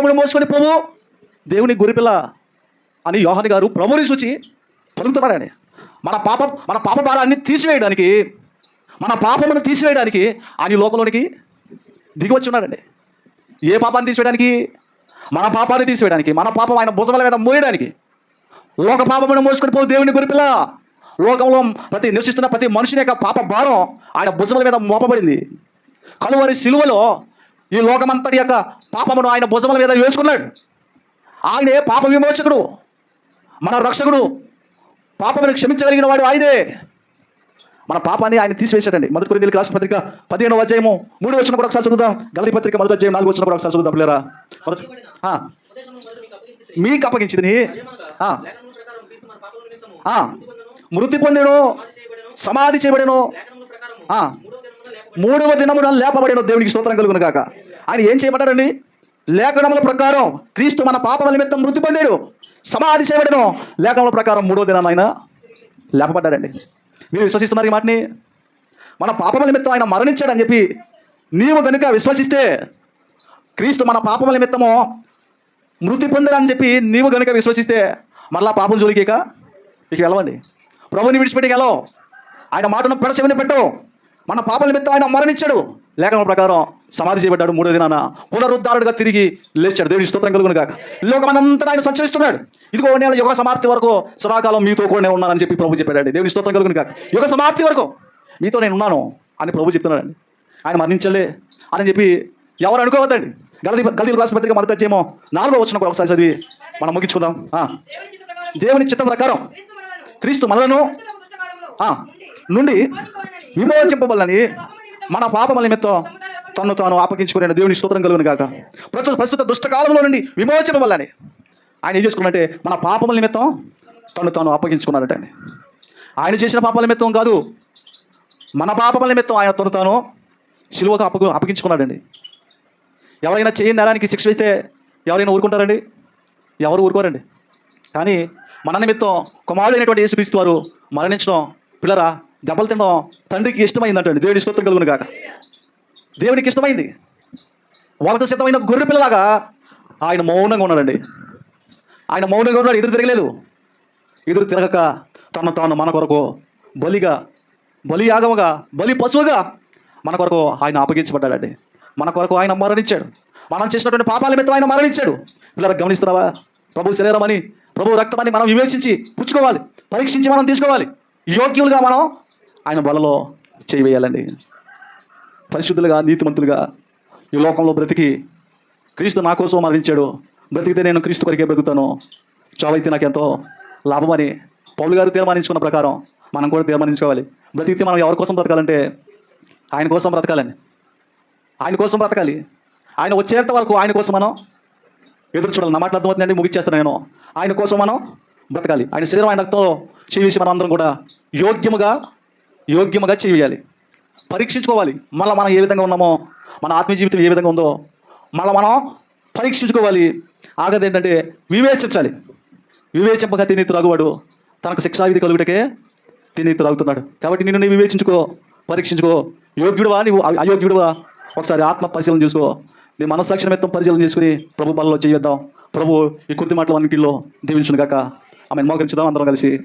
పాపములు మోసుకొని పోవు దేవుని గురిపిల్ల అని యోహన్ గారు ప్రభుని చూచి పలుకుతున్నాడండి మన పాప మన పాప భారాన్ని తీసివేయడానికి మన పాపమును తీసివేయడానికి ఆయన లోకంలోనికి దిగి ఉన్నాడండి ఏ పాపాన్ని తీసివేయడానికి? మన పాపాన్ని తీసివేయడానికి మన పాపం ఆయన భుజముల మీద మోయడానికి. లోక పాపమును మోసుకొని పోవు దేవుని గురిపిల్ల లోకంలో ప్రతి నివసిస్తున్న ప్రతి మనుషుని యొక్క పాప భారం ఆయన భుజముల మీద మోపబడింది. కలువరి సిలువలో ఈ లోకమంతటి యొక్క పాపమును ఆయన భుజముల మీద వేసుకున్నాడు. ఆయనే పాప విమోచకుడు? మన రక్షకుడు. పాపమును క్షమించగలిగిన వాడు ఆయనే. మన పాపాన్ని ఆయన తీసివేశాడండి. మొదటి కొన్ని రాష్ట్ర పత్రిక పదిహేను అధ్యాయము మూడు వచ్చిన కూడా ఒకసారి చదువుదాం. గలతి పత్రిక మొదటి అధ్యాయం నాలుగు వచ్చిన కూడా ఒకసారి చదువుదాం పిల్లరా. మొదటి మీకు అప్పగించింది. మృతి పొందేను సమాధి చేయబడేను. మూడవ దినమున లేపబడిన దేవునికి స్తోత్రం కలుగును కాక ఆయన ఏం చేయబడ్డాడండి లేఖనముల ప్రకారం క్రీస్తు మన పాపముల నిమిత్తం మృతి పొందాడు. సమాధి చేయబడను. లేఖనముల ప్రకారం మూడో దినం ఆయన లేపబడ్డాడండి. మీరు విశ్వసిస్తున్నారు ఈ మాటని? మన పాపముల నిమిత్తం ఆయన మరణించాడని చెప్పి నీవు కనుక విశ్వసిస్తే క్రీస్తు మన పాపముల నిమిత్తము మృతి పొందాడని చెప్పి నీవు కనుక విశ్వసిస్తే మరలా పాపం జోలికేక ఇక వెళ్ళవండి. ప్రభుని విడిచిపెట్టి వెళ్ళవు ఆయన మాటను పెడచెవిని పెట్టవు. మన పాపల నిమిత్తం ఆయన మరణించాడు. లేఖనం ప్రకారం సమాధి చేయబడ్డాడు మూడో దినాన. పునరుద్ధారుడుగా తిరిగి లేచాడు. దేవుడి స్తోత్రం కలుగును కాక లోకమంతా ఆయన సంచరిస్తున్నాడు. ఇదిగో నేను యుగ సమాప్తి వరకు సదాకాలం మీతో కూడా నేను ఉన్నానని చెప్పి ప్రభు చెప్పాడు దేవుడి స్తోత్రం కలుగును కాక యుగ సమాప్తి వరకు మీతో నేను ఉన్నాను అని ప్రభు చెప్తున్నాడండి. ఆయన మరణించలే అని చెప్పి ఎవరు అనుకోవద్దండి. గలది గలదీ రాసిన పత్రిక మొదటి నాలుగో వచ్చిన కూడా ఒకసారి చదివి మనం ముగించుకుందాం. దేవుని చిత్త ప్రకారం క్రీస్తు మనలను నుండి విమోచింపబలని మన పాపముల నిమిత్తం తను తాను ఆపగించుకునే దేవుని స్తోత్రం కలుగును కాక ప్రస్తుత ప్రస్తుత దుష్టకాలంలో నుండి విమోచింపబలని ఆయన ఏం చేసుకున్నట్టే మన పాపముల నిమిత్తం తను తాను అప్పగించుకున్నాడట ఆయన. చేసిన పాపాల నిమిత్తం కాదు మన పాపముల నిమిత్తం ఆయన తను తాను సిలువకు అప్పగు అప్పగించుకున్నాడండి ఎవరైనా చేయని నేరానికి శిక్ష వేస్తే ఎవరైనా ఊరుకుంటారండి? ఎవరు ఊరుకోరండి? కానీ మన నిమిత్తం కుమారుడు అయినటువంటి యేసుక్రీస్తు వారు మరణించడం పిల్లరా దెబ్బలు తినడం తండ్రికి ఇష్టమైందంటండి. దేవుడి స్తోత్రం కలుగును కాక దేవునికి ఇష్టమైంది. వాళ్ళకు సిద్ధమైన గొర్రె పిల్లలాగా ఆయన మౌనంగా ఉన్నాడండి. ఆయన మౌనంగా ఉన్నాడు ఎదురు తిరగలేదు. ఎదురు తిరగక తన తాను మన కొరకు బలిగా బలి యాగముగా బలి పశువుగా మన కొరకు ఆయన అప్పగించబడ్డాడండి. మన కొరకు ఆయన మరణించాడు. మనం చేసినటువంటి పాపాల మీద ఆయన మరణించాడు. పిల్లలు గమనిస్తున్నావా? ప్రభు శరీరం అని ప్రభు రక్తం అని మనం వివేచించి పుచ్చుకోవాలి. పరీక్షించి మనం తీసుకోవాలి. యోగ్యులుగా మనం ఆయన బలలో చేయివేయాలండి. పరిశుద్ధులుగా నీతిమంతులుగా ఈ లోకంలో బ్రతికి క్రీస్తు నా కోసం మరణించాడు. బ్రతికితే నేను క్రీస్తు కొరికే బ్రతుకుతాను. చావైతే నాకు ఎంతో లాభమని పౌలు గారు తీర్మానించుకున్న ప్రకారం మనం కూడా తీర్మానించుకోవాలి. బ్రతికితే మనం ఎవరి కోసం బ్రతకాలంటే ఆయన కోసం బ్రతకాలండి. ఆయన కోసం బ్రతకాలి. ఆయన వచ్చేంత వరకు ఆయన కోసం మనం ఎదురు చూడాలి. నా మాటలు అర్థమవుతుందండి ముగిచ్చేస్తాను నేను. ఆయన కోసం మనం బ్రతకాలి. ఆయన శరీరం ఆయన రక్తంలో చేసి మనం అందరం కూడా యోగ్యముగా యోగ్యముగా చేయాలి. పరీక్షించుకోవాలి. మళ్ళీ మనం ఏ విధంగా ఉన్నామో మన ఆత్మీయ జీవితం ఏ విధంగా ఉందో మళ్ళీ మనం పరీక్షించుకోవాలి. ఆగది ఏంటంటే వివేచించాలి. వివేచింపక తిని త్రాగువాడు తనకు శిక్షావిధి కలుగుటకే తిని త్రాగుతున్నాడు. కాబట్టి నిన్ను నీవు వివేచించుకో పరీక్షించుకో. యోగ్యుడువా నీవు? అయోగ్యుడువా? ఒకసారి ఆత్మ పరిశీలన చేసుకో. నీ మనస్సాక్షి నిమిత్తం పరిశీలన చేసుకుని ప్రభు బలలో చేయొద్దాం ప్రభు ఈ కొద్ది మాటలు అన్నింటిలో దీవించును ఆమె మోకరించుదాం అందరం కలిసి.